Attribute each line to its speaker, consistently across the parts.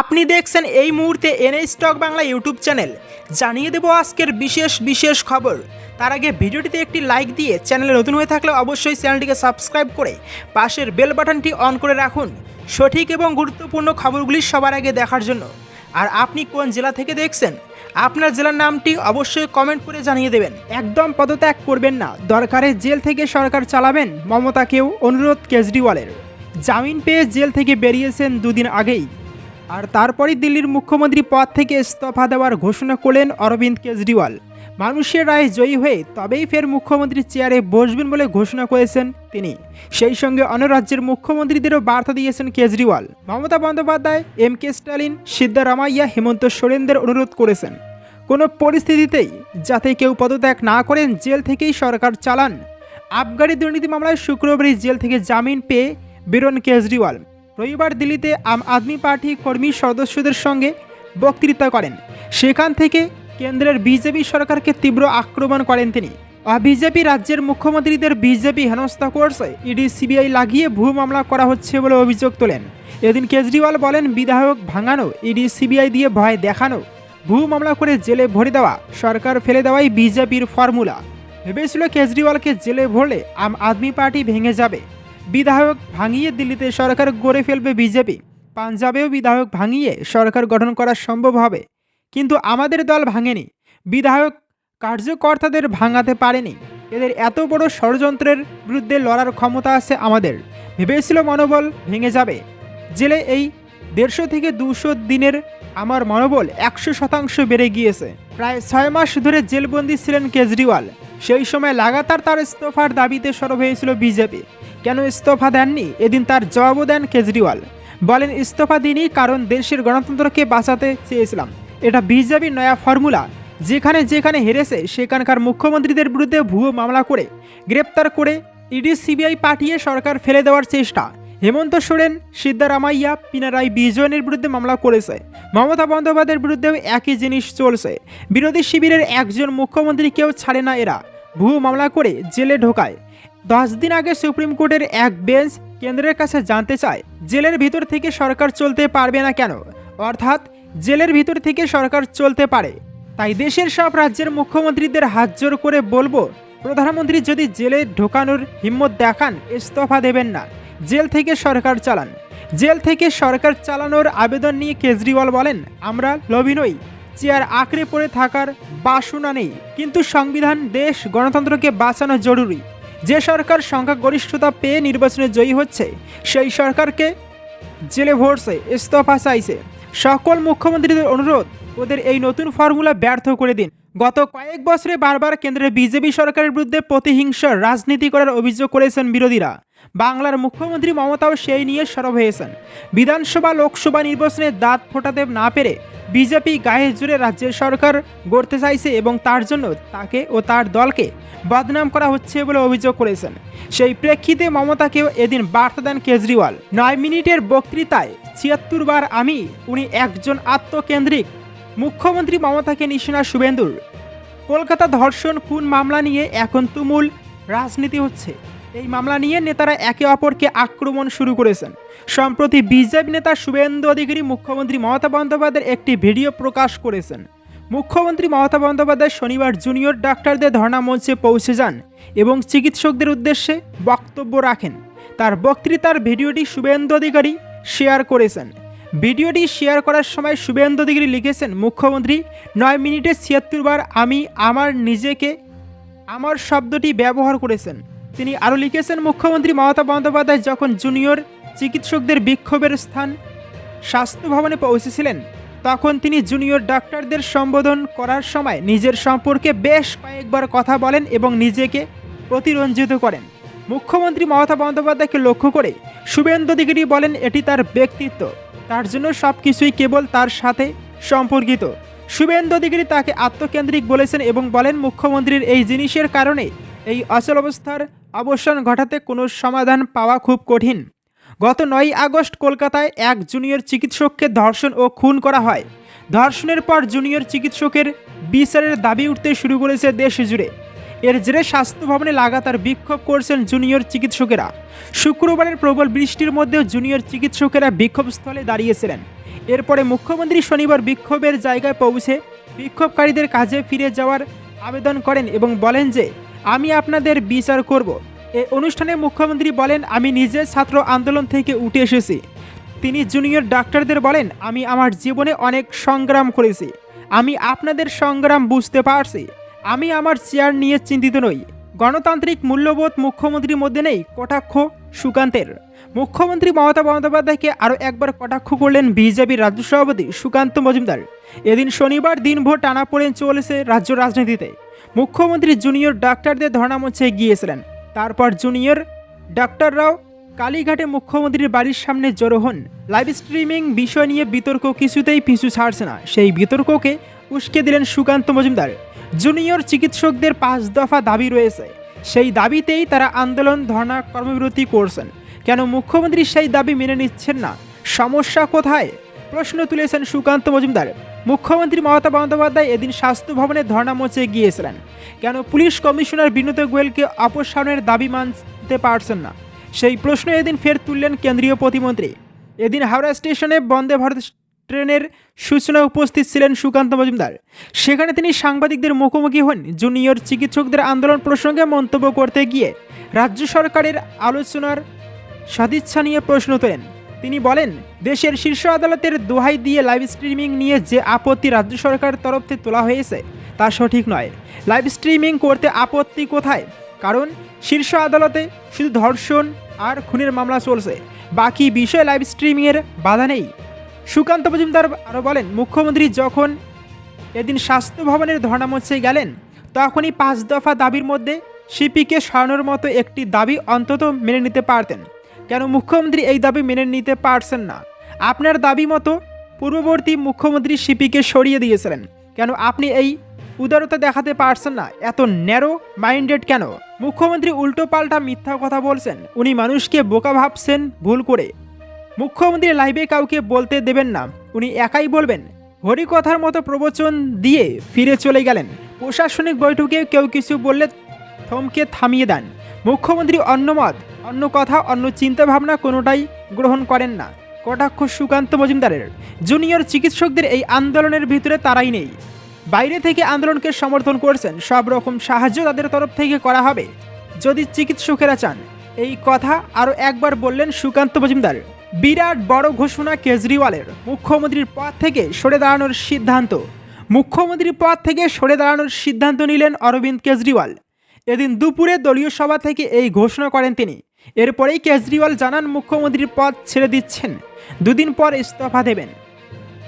Speaker 1: আপনি দেখছেন এই মুহূর্তে NA stock Bangla YouTube channel. জানিয়ে দেব আজকের বিশেষ বিশেষ খবর। তার আগে ভিডিওটিতে একটি লাইক দিয়ে চ্যানেলে নতুন হয়ে থাকলে অবশ্যই চ্যানেলটিকে সাবস্ক্রাইব করে পাশের বেল বাটনটি অন করে রাখুন। সঠিক এবং গুরুত্বপূর্ণ খবরগুলি সবার আগে দেখার জন্য। আর আপনি কোন জেলা থেকে দেখছেন, আপনার জেলার নামটি অবশ্যই কমেন্ট করে জানিয়ে দেবেন। একদম পদত্যাগ করবেন না। দরকারে জেল থেকে সরকার চালাবেন মমতাকেও অনুরোধ কেজরিওয়ালের। জামিন পেয়ে জেল থেকে বেরিয়েছেন দুদিন আগেই। আর তারপরই দিল্লির মুখ্যমন্ত্রী পদ থেকে ইস্তফা দেওয়ার ঘোষণা করলেন অরবিন্দ কেজরিওয়াল। মানুষের রায় জয়ী হয়ে তবেই ফের মুখ্যমন্ত্রীর চেয়ারে বসবেন বলে ঘোষণা করেছেন তিনি। সেই সঙ্গে অন্য রাজ্যের মুখ্যমন্ত্রীদেরও বার্তা দিয়েছেন কেজরিওয়াল। মমতা বন্দ্যোপাধ্যায়, এম কে স্টালিন সিদ্ধারামাইয়া, হেমন্ত সোরেনদের অনুরোধ করেছেন। কোনো পরিস্থিতিতেই যাতে কেউ পদত্যাগ না করেন, জেল থেকেই সরকার চালান। আবগারি দুর্নীতি মামলায় শুক্রবারই জেল থেকে জামিন পেয়ে বেরোন কেজরিওয়াল। রবিবার দিল্লিতে আম আদমি পার্টি কর্মী সদস্যদের সঙ্গে বক্তৃতা করেন। সেখান থেকে কেন্দ্রের বিজেপি সরকারকে তীব্র আক্রমণ করেন তিনি। বিজেপি রাজ্যের মুখ্যমন্ত্রীদের বিজেপি হেনস্থা করছে, ইডি, সিবিআই লাগিয়ে ভূ মামলা করা হচ্ছে বলে অভিযোগ তোলেন। এদিন কেজরিওয়াল বলেন, বিধায়ক ভাঙানো, ইডি, সিবিআই দিয়ে ভয় দেখানো ভূ মামলা করে জেলে ভরে দেওয়া, সরকার ফেলে দেওয়াই বিজেপির ফর্মুলা। ভেবেছিল কেজরিওয়ালকে জেলে ভরলে আম আদমি পার্টি ভেঙে যাবে। বিধায়ক ভাঙিয়ে দিল্লিতে সরকার গড়ে ফেলবে বিজেপি। পাঞ্জাবেও বিধায়ক ভাঙিয়ে সরকার গঠন করা সম্ভব হবে। কিন্তু আমাদের দল ভাঙেনি। বিধায়ক কার্যকর্তাদের ভাঙাতে পারেনি। এদের এত বড় ষড়যন্ত্রের বিরুদ্ধে লড়ার ক্ষমতা আছে আমাদের। ভেবেছিল মনোবল ভেঙে যাবে। জেলে এই দেড়শো থেকে দুশো দিনের আমার মনোবল একশো শতাংশ বেড়ে গিয়েছে। প্রায় ছয় মাস ধরে জেলবন্দি ছিলেন কেজরিওয়াল। সেই সময় লাগাতার তার ইস্তফার দাবিতে সরব হয়েছিল বিজেপি। কেন ইস্তফা দেননি? এদিন তার জবাবও দেন কেজরিওয়াল। বলেন, ইস্তফা দিনই কারণ দেশের গণতন্ত্রকে বাঁচাতে চেয়েছিলাম। এটা বিজেপির নয়া ফর্মুলা। যেখানে যেখানে হেরেছে, সেখানকার মুখ্যমন্ত্রীদের বিরুদ্ধে ভুয়ো মামলা করে, গ্রেপ্তার করে ইডি সিবিআই পাঠিয়ে সরকার ফেলে দেওয়ার চেষ্টা। হেমন্ত সোরেন, সিদ্ধারামাইয়া, পিনারাই বিজয়নের বিরুদ্ধে মামলা করেছে। মমতা বন্দ্যোপাধ্যায়ের বিরুদ্ধেও একই জিনিস চলছে। বিরোধী শিবিরের একজন মুখ্যমন্ত্রীকেও ছাড়ে না এরা। ভুয়ো মামলা করে জেলে ঢোকায়। দশ দিন আগে সুপ্রিম কোর্টের এক বেঞ্চ কেন্দ্রের কাছে জানতে চায়, জেলের ভিতর থেকে সরকার চলতে পারবে না কেন? অর্থাৎ, জেলের ভিতর থেকে সরকার চলতে পারে। তাই দেশের সব রাজ্যের মুখ্যমন্ত্রীদের হাত জোর করে বলব, প্রধানমন্ত্রী যদি জেলে ঢোকানোর হিম্মত দেখান, ইস্তফা দেবেন না। জেল থেকে সরকার চালান। জেল থেকে সরকার চালানোর আবেদন নিয়ে কেজরিওয়াল বলেন, আমরা লবি নই। চেয়ার আঁকড়ে পড়ে থাকার বাসনা নেই। কিন্তু সংবিধান দেশ গণতন্ত্রকে বাঁচানো জরুরি। যে সরকার সংখ্যাগরিষ্ঠতা পেয়ে নির্বাচনে জয়ী হচ্ছে, সেই সরকারকে জেলে ভরছে, ইস্তফা চাইছে। সকল মুখ্যমন্ত্রীদের অনুরোধ ওদের এই নতুন ফর্মুলা ব্যর্থ করে দিন। গত কয়েক বছরে বারবার কেন্দ্রের বিজেপি সরকারের বিরুদ্ধে প্রতিহিংসার রাজনীতি করার অভিযোগ করেছেন বিরোধীরা। বাংলার মুখ্যমন্ত্রী মমতাও সেই নিয়ে সরব হয়েছেন। বিধানসভা, লোকসভা নির্বাচনে দাঁত ফোটাতে না পেরে বিজেপি গায়ে জুড়ে রাজ্যের সরকার গড়তে চাইছে এবং তার জন্য তাকে ও তার দলকে বদনাম করা হচ্ছে বলে অভিযোগ করেছেন। সেই প্রেক্ষিতে মমতাকেও এদিন বার্তা দেন কেজরিওয়াল। নয় মিনিটের বক্তৃতায় ছিয়াত্তর বার আমি, উনি একজন আত্মকেন্দ্রিক মুখ্যমন্ত্রী মমতাকে নিশানা শুভেন্দুর। কলকাতা ধর্ষণ খুন মামলা নিয়ে এখন তুমুল রাজনীতি হচ্ছে। এই মামলা নিয়ে নেতারা একে অপরকে আক্রমণ শুরু করেছেন। সম্প্রতি বিজেপি নেতা শুভেন্দু অধিকারী মুখ্যমন্ত্রী মমতা বন্দ্যোপাধ্যায়ের একটি ভিডিও প্রকাশ করেছেন। মুখ্যমন্ত্রী মমতা বন্দ্যোপাধ্যায় শনিবার জুনিয়র ডাক্তারদের ধর্ণা মঞ্চে পৌঁছে যান এবং চিকিৎসকদের উদ্দেশ্যে বক্তব্য রাখেন। তার বক্তৃতার ভিডিওটি শুভেন্দু অধিকারী শেয়ার করেছেন। ভিডিওটি শেয়ার করার সময় শুভেন্দু অধিকারী লিখেছেন, মুখ্যমন্ত্রী, নয় মিনিটে ছিয়াত্তর বার আমি আমার নিজেকে আমার শব্দটি ব্যবহার করেছেন। তিনি আরও লিখেছেন, মুখ্যমন্ত্রী মমতা বন্দ্যোপাধ্যায় যখন জুনিয়র চিকিৎসকদের বিক্ষোভের স্থান স্বাস্থ্য ভবনে পৌঁছেছিলেন, তখন তিনি জুনিয়র ডাক্তারদের সম্বোধন করার সময় নিজের সম্পর্কে বেশ কয়েকবার কথা বলেন এবং নিজেকে প্রতিরঞ্জিত করেন। মুখ্যমন্ত্রী মমতা বন্দ্যোপাধ্যায়কে লক্ষ্য করে শুভেন্দু অধিকারী বলেন, এটি তার ব্যক্তিত্ব। তার জন্য সব কিছুই কেবল তার সাথে সম্পর্কিত। শুভেন্দু অধিকারী তাকে আত্মকেন্দ্রিক বলেছেন এবং বলেন, মুখ্যমন্ত্রীর এই জিনিসের কারণে এই অচল অবস্থার অবসান ঘটাতে কোনো সমাধান পাওয়া খুব কঠিন। গত নয় আগস্ট কলকাতায় এক জুনিয়র চিকিৎসককে ধর্ষণ ও খুন করা হয়। ধর্ষণের পর জুনিয়র চিকিৎসকের বিচারের দাবি উঠতে শুরু করেছে দেশ জুড়ে। এর জেরে স্বাস্থ্য ভবনে লাগাতার বিক্ষোভ করছেন জুনিয়র চিকিৎসকেরা। শুক্রবারের প্রবল বৃষ্টির মধ্যেও জুনিয়র চিকিৎসকেরা বিক্ষোভস্থলে দাঁড়িয়েছিলেন। এরপরে মুখ্যমন্ত্রী শনিবার বিক্ষোভের জায়গায় পৌঁছে বিক্ষোভকারীদের কাজে ফিরে যাওয়ার আবেদন করেন এবং বলেন যে, আমি আপনাদের বিচার করব। এ অনুষ্ঠানে মুখ্যমন্ত্রী বলেন, আমি নিজে ছাত্র আন্দোলন থেকে উঠে এসেছি। তিনি জুনিয়র ডাক্তারদের বলেন, আমি আমার জীবনে অনেক সংগ্রাম করেছি। আমি আপনাদের সংগ্রাম বুঝতে পারছি। আমি আমার চেয়ার নিয়ে চিন্তিত নই। গণতান্ত্রিক মূল্যবোধ মুখ্যমন্ত্রীর মধ্যে নেই, কটাক্ষ সুকান্তের। মুখ্যমন্ত্রী মমতা বন্দ্যোপাধ্যায়কে আরও একবার কটাক্ষ করলেন বিজেপির রাজ্য সভাপতি সুকান্ত মজুমদার। এদিন শনিবার দিনভর টানাপোড়েন চলেছে রাজ্য রাজনীতিতে। মুখ্যমন্ত্রী জুনিয়র ডাক্তারদের ধর্ণামঞ্চে গিয়েছিলেন। তারপর জুনিয়র ডাক্তাররাও কালীঘাটে মুখ্যমন্ত্রীর বাড়ির সামনে জড়ো হন। লাইভ স্ট্রিমিং বিষয় নিয়ে বিতর্ক কিছুতেই পিছু ছাড়ছে না। সেই বিতর্ককে উস্কে দিলেন সুকান্ত মজুমদার। জুনিয়র চিকিৎসকদের পাঁচ দফা দাবি রয়েছে। সেই দাবিতেই তারা আন্দোলন ধর্ণা কর্মবিরতি করছেন। কেন মুখ্যমন্ত্রী সেই দাবি মেনে নিচ্ছেন না? সমস্যা কোথায়? প্রশ্ন তুলেছেন সুকান্ত মজুমদার। মুখ্যমন্ত্রী মমতা বন্দ্যোপাধ্যায় এদিন স্বাস্থ্য ভবনে ধর্ণা মঞ্চে গিয়েছিলেন। কেন পুলিশ কমিশনার বিনোদ গোয়েলকে অপসারণের দাবি মানতে পারছেন না? সেই প্রশ্ন এদিন ফের তুললেন কেন্দ্রীয় প্রতিমন্ত্রী। এদিন হাওড়া স্টেশনে বন্দে ভারত ট্রেনের সূচনা উপস্থিত ছিলেন সুকান্ত মজুমদার। সেখানে তিনি সাংবাদিকদের মুখোমুখি হন জুনিয়র চিকিৎসকদের আন্দোলন প্রসঙ্গে মন্তব্য করতে গিয়ে রাজ্য সরকারের আলোচনার সদিচ্ছা নিয়ে প্রশ্ন তোলেন। তিনি বলেন, দেশের শীর্ষ আদালতের দোহাই দিয়ে লাইভ স্ট্রিমিং নিয়ে যে আপত্তি রাজ্য সরকারের তরফ থেকে তোলা হয়েছে, তা সঠিক নয়। লাইভ স্ট্রিমিং করতে আপত্তি কোথায়? কারণ শীর্ষ আদালতে শুধু ধর্ষণ আর খুনের মামলা চলছে। বাকি বিষয়ে লাইভ স্ট্রিমিংয়ের বাধা নেই। সুকান্ত মজুমদার আরও বলেন, মুখ্যমন্ত্রী যখন এদিন স্বাস্থ্য ভবনের ধর্ণামঞ্চে গেলেন, তখনই পাঁচ দফা দাবির মধ্যে সিপিকে সরানোর মতো একটি দাবি অন্তত মেনে নিতে পারতেন। কেন মুখ্যমন্ত্রী এই দাবি মেনে নিতে পারছেন না? আপনার দাবি মতো পূর্ববর্তী মুখ্যমন্ত্রী সিপিকে সরিয়ে দিয়েছিলেন। কেন আপনি এই উদারতা দেখাতে পারছেন না? এত ন্যারো মাইন্ডেড কেন? মুখ্যমন্ত্রী উল্টো পাল্টা মিথ্যা কথা বলছেন। উনি মানুষকে বোকা ভাবছেন ভুল করে। মুখ্যমন্ত্রী লাইভে কাউকে বলতে দেবেন না। উনি একাই বলবেন। হরিকথার মতো প্রবচন দিয়ে ফিরে চলে গেলেন। প্রশাসনিক বৈঠকে কেউ কিছু বললে থমকে থামিয়ে দেন। মুখ্যমন্ত্রী অন্য মত, অন্য কথা, অন্য চিন্তাভাবনা কোনোটাই গ্রহণ করেন না। কটাক্ষ সুকান্ত মজুমদারের। জুনিয়র চিকিৎসকদের এই আন্দোলনের ভিতরে তারাই নেই। বাইরে থেকে আন্দোলনকে সমর্থন করছেন, সব রকম সাহায্য তাদের তরফ থেকে করা হবে। যদি চিকিৎসকেরা চান, এই কথা আরও একবার বললেন সুকান্ত মজুমদার। বিরাট বড় ঘোষণা কেজরিওয়ালের মুখ্যমন্ত্রীর পদ থেকে সরে দাঁড়ানোর সিদ্ধান্ত। মুখ্যমন্ত্রীর পদ থেকে সরে দাঁড়ানোর সিদ্ধান্ত নিলেন অরবিন্দ কেজরিওয়াল। এদিন দুপুরে দলীয় সভা থেকে এই ঘোষণা করেন তিনি। এরপরেই কেজরিওয়াল জানান মুখ্যমন্ত্রীর পদ ছেড়ে দিচ্ছেন। দুদিন পর ইস্তফা দেবেন।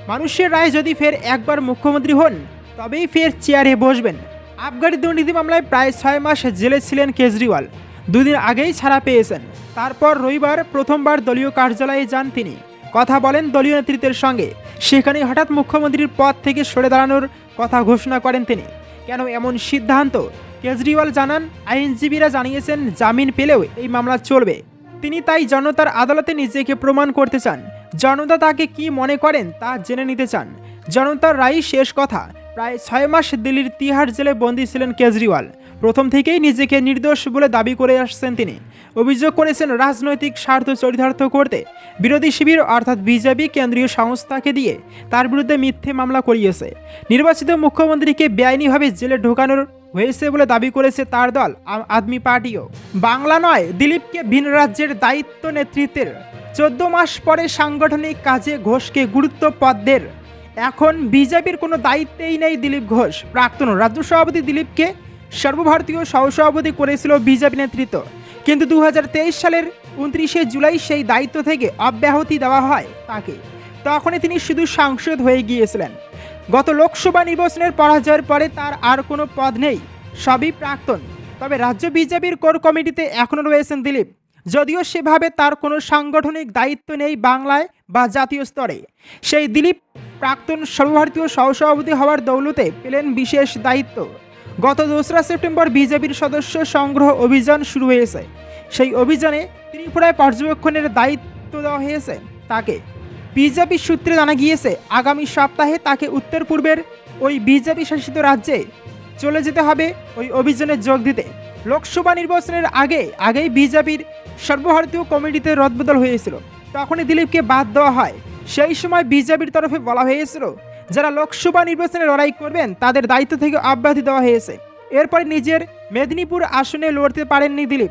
Speaker 1: মানুষের রায় যদি ফের একবার মুখ্যমন্ত্রী হন, তবেই ফের চেয়ারে বসবেন। আবগারি দুর্নীতি মামলায় প্রায় ছয় মাস জেলে ছিলেন কেজরিওয়াল। দুদিন আগেই ছাড়া পেয়েছেন। তারপর রবিবার প্রথমবার দলীয় কার্যালয়ে যান তিনি। কথা বলেন দলীয় নেতৃত্বের সঙ্গে। সেখানে হঠাৎ মুখ্যমন্ত্রীর পদ থেকে সরে দাঁড়ানোর কথা ঘোষণা করেন তিনি। কেন এমন সিদ্ধান্ত? কেজরিওয়াল জানান, আইনজীবীরা জানিয়েছেন জামিন পেলেও এই মামলা চলবে। তিনি তাই জনতার আদালতে নিজেকে প্রমাণ করতে চান। জনতা তাকে কি মনে করেন তা জেনে নিতে চান। জনতার রায় শেষ কথা। প্রায় ছয় মাস দিল্লির তিহার জেলে বন্দী ছিলেন কেজরিওয়াল। প্রথম থেকেই নিজেকে নির্দোষ বলে দাবি করে আসছেন তিনি। অভিযোগ করেছেন রাজনৈতিক স্বার্থ চরিতার্থ করতে। বিরোধী শিবির অর্থাৎ বিজেপি কেন্দ্রীয় সংস্থাকে দিয়ে তার বিরুদ্ধে মিথ্যে মামলা করিয়েছে। নির্বাচিত মুখ্যমন্ত্রীকে বেআইনিভাবে জেলে ঢোকানোর হয়েছে বলে দাবি করেছে তার দল আদমি পার্টিও। বাংলা নয়, দিলীপকে ভিন রাজ্যের দায়িত্ব নেতৃত্বের। চোদ্দ মাস পরে সাংগঠনিক কাজে ঘোষকে গুরুত্ব পদের এখন বিজেপির কোনো দায়িত্বেই নেই দিলীপ ঘোষ। প্রাক্তন রাজ্য সভাপতি দিলীপকে সর্বভারতীয় সহসভাপতি করেছিল বিজেপি নেতৃত্ব। কিন্তু দু হাজার তেইশ সালের উনত্রিশে জুলাই সেই দায়িত্ব থেকে অব্যাহতি দেওয়া হয় তাকে। তখনই তিনি শুধু সাংসদ হয়ে গিয়েছিলেন। গত লোকসভা নির্বাচনের পরাজয়ের পরে তার আর কোনো পদ নেই, সবই প্রাক্তন। তবে রাজ্য বিজেপির কোর কমিটিতে এখনও রয়েছেন দিলীপ। যদিও সেভাবে তার কোনো সাংগঠনিক দায়িত্ব নেই বাংলায় বা জাতীয় স্তরে। সেই দিলীপ প্রাক্তন সর্বভারতীয় সহসভাপতি হওয়ার দৌলতে পেলেন বিশেষ দায়িত্ব। গত দোসরা সেপ্টেম্বর বিজেপির সদস্য সংগ্রহ অভিযান শুরু হয়েছে। সেই অভিযানে ত্রিপুরায় পর্যবেক্ষণের দায়িত্ব দেওয়া হয়েছে তাকে। বিজেপি সূত্রে জানা গিয়েছে, আগামী সপ্তাহে তাকে উত্তর পূর্বের ওই বিজেপি শাসিত রাজ্যে চলে যেতে হবে ওই অভিযানে যোগ দিতে। লোকসভা নির্বাচনের আগে, আগেই বিজেপির সর্বভারতীয় কমিটিতে রদবদল হয়েছিল। তখনই দিলীপকে বাদ দেওয়া হয়। সেই সময় বিজেপির তরফে বলা হয়েছিল যারা লোকসভা নির্বাচনে লড়াই করবেন, তাদের দায়িত্ব থেকে অব্যাহতি দেওয়া হয়েছে। এরপরে নিজের মেদিনীপুর আসনে লড়তে পারেননি দিলীপ।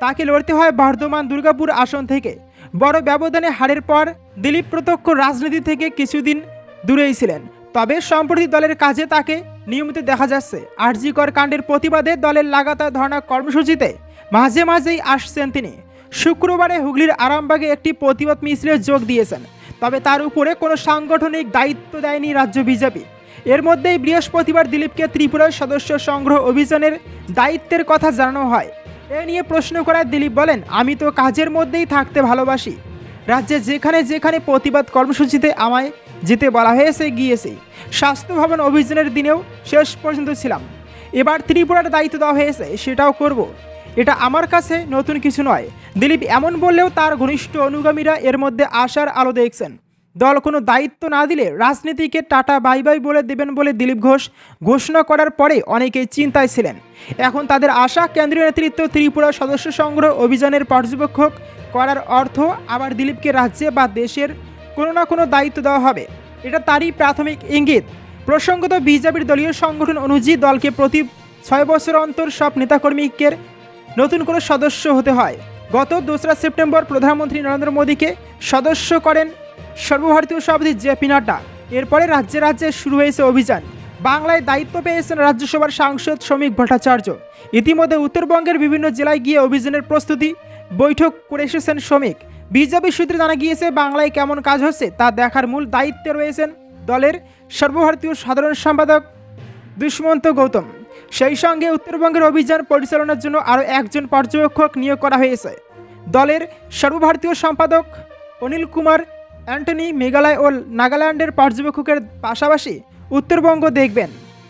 Speaker 1: তাকে লড়তে হয় বর্ধমান দুর্গাপুর আসন থেকে। বড় ব্যবধানে হারের পর দিলীপ প্রত্যক্ষ রাজনীতি থেকে কিছুদিন দূরেই ছিলেন। তবে সম্প্রতি দলের কাজে তাকে নিয়মিত দেখা যাচ্ছে। আরজিকর কাণ্ডের প্রতিবাদে দলের লাগাতার ধর্ণা কর্মসূচিতে মাঝে মাঝেই আসছেন তিনি। শুক্রবারে হুগলির আরামবাগে একটি প্রতিবাদ মিছিলে যোগ দিয়েছেন। তবে তার উপরে কোনো সাংগঠনিক দায়িত্ব দেয়নি রাজ্য বিজেপি। এর মধ্যেই বৃহস্পতিবার দিলীপকে ত্রিপুরার সদস্য সংগ্রহ অভিযানের দায়িত্বের কথা জানানো হয়। এ নিয়ে প্রশ্ন করায় দিলীপ বলেন, আমি তো কাজের মধ্যেই থাকতে ভালোবাসি। রাজ্যে যেখানে যেখানে প্রতিবাদ কর্মসূচিতে আমায় যেতে বলা হয়েছে, গিয়েছি। স্বাস্থ্য ভবন অভিযানের দিনেও শেষ পর্যন্ত ছিলাম। এবার ত্রিপুরার দায়িত্ব দেওয়া হয়েছে, সেটাও করব। এটা আমার কাছে নতুন কিছু নয়। দিলীপ এমন বললেও তার ঘনিষ্ঠ অনুগামীরা এর মধ্যে আশার আলো দেখছেন। দল কোনো দায়িত্ব না দিলে রাজনীতিকে টাটা বাই বাই বলে দেবেন বলে দিলীপ ঘোষ ঘোষণা করার পরে অনেকেই চিন্তায় ছিলেন। এখন তাদের আশা, কেন্দ্রীয় নেতৃত্ব, ত্রিপুরা সদস্য সংগ্রহ অভিযানের পর্যবেক্ষক করার অর্থ আবার দিলীপকে রাজ্যে বা দেশের কোনো না কোনো দায়িত্ব দেওয়া হবে। এটা তারই প্রাথমিক ইঙ্গিত। প্রসঙ্গত বিজেপির দলীয় সংগঠন অনুযায়ী দলকে প্রতি ছয় বছর অন্তর সব নেতাকর্মীকে নতুন কোনো সদস্য হতে হয়। গত দোসরা সেপ্টেম্বর প্রধানমন্ত্রী নরেন্দ্র মোদীকে সদস্য করেন সর্বভারতীয় সভাপতি জে পি নাড্ডা। এরপরে রাজ্যে রাজ্যে শুরু হয়েছে অভিযান। বাংলায় দায়িত্ব পেয়েছেন রাজ্যসভার সাংসদ শ্রমিক ভট্টাচার্য। ইতিমধ্যে উত্তরবঙ্গের বিভিন্ন জেলায় গিয়ে অভিযানের প্রস্তুতি বৈঠক করে এসেছেন শ্রমিক। বিজেপি সূত্রে জানা গিয়েছে, বাংলায় কেমন কাজ হচ্ছে তা দেখার মূল দায়িত্বে রয়েছেন দলের সর্বভারতীয় সাধারণ সম্পাদক দুষ্মন্ত গৌতম। সেই সঙ্গে উত্তরবঙ্গের অভিযান পরিচালনার জন্য আরও একজন পর্যবেক্ষক নিয়োগ করা হয়েছে। দলের সর্বভারতীয় সম্পাদক অনিল কুমার, অ্যান্টনি মেঘালয় ও নাগাল্যান্ডের পর্যবেক্ষকের পাশাপাশি উত্তরবঙ্গ দেখবেন।